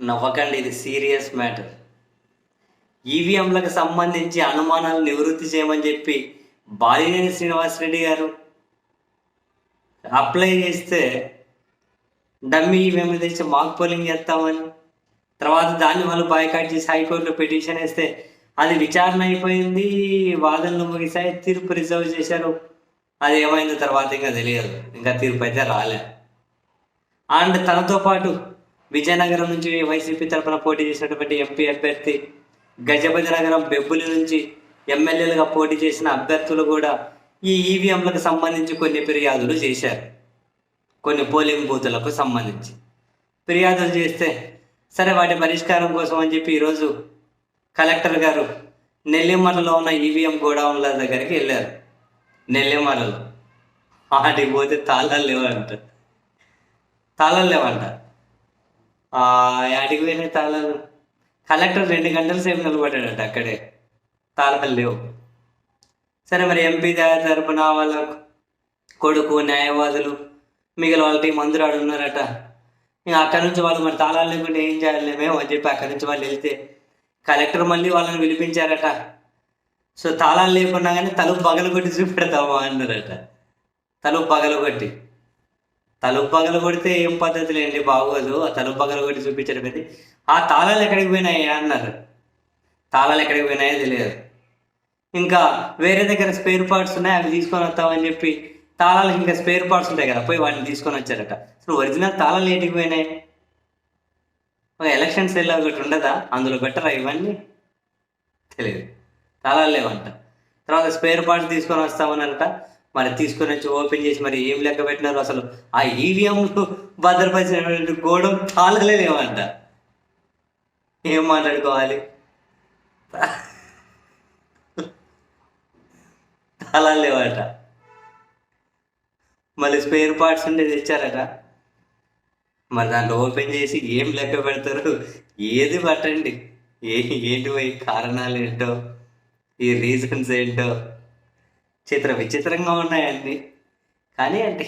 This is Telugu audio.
నవ్వకండి ఇది సీరియస్ మ్యాటర్. ఈవీఎంలకు సంబంధించి అనుమానాలు నివృత్తి చేయమని చెప్పి బాలినేని శ్రీనివాసరెడ్డి గారు అప్లై చేస్తే డమ్మీ ఈవీఎంలు తెచ్చి మాక్ పోలింగ్ చేస్తామని తర్వాత దాన్ని వాళ్ళు బాయ్కాట్ చేసి హైకోర్టులో పిటిషన్ వేస్తే అది విచారణ అయిపోయింది వాదనలు ముగిసాయి తీర్పు రిజర్వ్ చేశారు. అది ఏమైందో తర్వాత ఇంకా తెలియదు. ఇంకా తీర్పు అయితే రాలే. అండ్ తనతో పాటు విజయనగరం నుంచి వైసీపీ తరఫున పోటీ చేసినటువంటి ఎంపీ అభ్యర్థి గజపతి నగరం బెబ్బులి నుంచి ఎమ్మెల్యేలుగా పోటీ చేసిన అభ్యర్థులు కూడా ఈ ఈవీఎంలకు సంబంధించి కొన్ని ఫిర్యాదులు చేశారు. కొన్ని పోలింగ్ బూతులకు సంబంధించి. ఫిర్యాదులు చేస్తే సరే వాటి పరిష్కారం కోసం అని చెప్పి ఈరోజు కలెక్టర్ గారు నెల్లిమర్లలో ఉన్న ఈవీఎం గోడౌన్ల దగ్గరికి వెళ్ళారు. నెల్లిమర్లలో ఆటికి పోతే తాళాలు లేవంట. తాళాలు లేవంట. యాడికి ఆడికి పోయిన తాళాలు. కలెక్టర్ రెండు గంటల సేపు నిలబడ్డాడట అక్కడే. తాళాలు లేవు. సరే మరి ఎంపీ తరపున వాళ్ళ కొడుకు న్యాయవాదులు మిగిలిన వాళ్ళ టీం అందరూ ఇంకా అక్కడి నుంచి వాళ్ళు మరి తాళాలు లేకుండా ఏం చేయాలి మేము అని చెప్పి అక్కడి నుంచి వాళ్ళు వెళ్తే కలెక్టర్ మళ్ళీ వాళ్ళని పిలిపించారట. సో తాళాలు లేకుండా కానీ తలుపు పగలగొట్టి చూపెడతామా అన్నారట. తలుపు పగలగొట్టి. తలుపు పగలు కొడితే ఏం పద్ధతి లేండి బాగోదు? ఆ తలుపు పగలు కొట్టి చూపించడం ఏంటి? ఆ తాళాలు ఎక్కడికి పోయినాయి అన్నారు. తాళాలు ఎక్కడికి పోయినాయో తెలియదు. ఇంకా వేరే దగ్గర స్పేర్ పార్ట్స్ ఉన్నాయి అవి తీసుకొని వస్తామని చెప్పి తాళాలు ఇంకా స్పేర్ పార్ట్స్ ఉంటాయి కదా పోయి వాటిని తీసుకొని వచ్చారట. అసలు ఒరిజినల్ తాళాలు ఏంటికి పోయినాయి? ఒక ఎలక్షన్ సెల్ ఒకటి ఉండదా? అందులో బెటరా ఇవన్నీ? తెలియదు. తాళాలు లేవంట. తర్వాత స్పేర్ పార్ట్స్ తీసుకొని వస్తామనంట మరి తీసుకొని వచ్చి ఓపెన్ చేసి మరి ఏం లెక్క పెట్టినారు అసలు ఆ ఈవీఎంలు భద్రపరిచినటువంటి గోడం తాళలేమంట ఏం మాట్లాడుకోవాలి? తాళాలు లేవట మళ్ళీ స్పేర్ పార్ట్స్ ఉండే తెచ్చారట. మరి దాంట్లో ఓపెన్ చేసి ఏం లెక్క పెడతారు? ఏది పట్టండి? ఏ ఏంటి పోయి కారణాలు ఏంటో ఈ రీజన్స్ ఏంటో? చిత్ర విచిత్రంగా ఉన్నాయండి. కానీ అంటే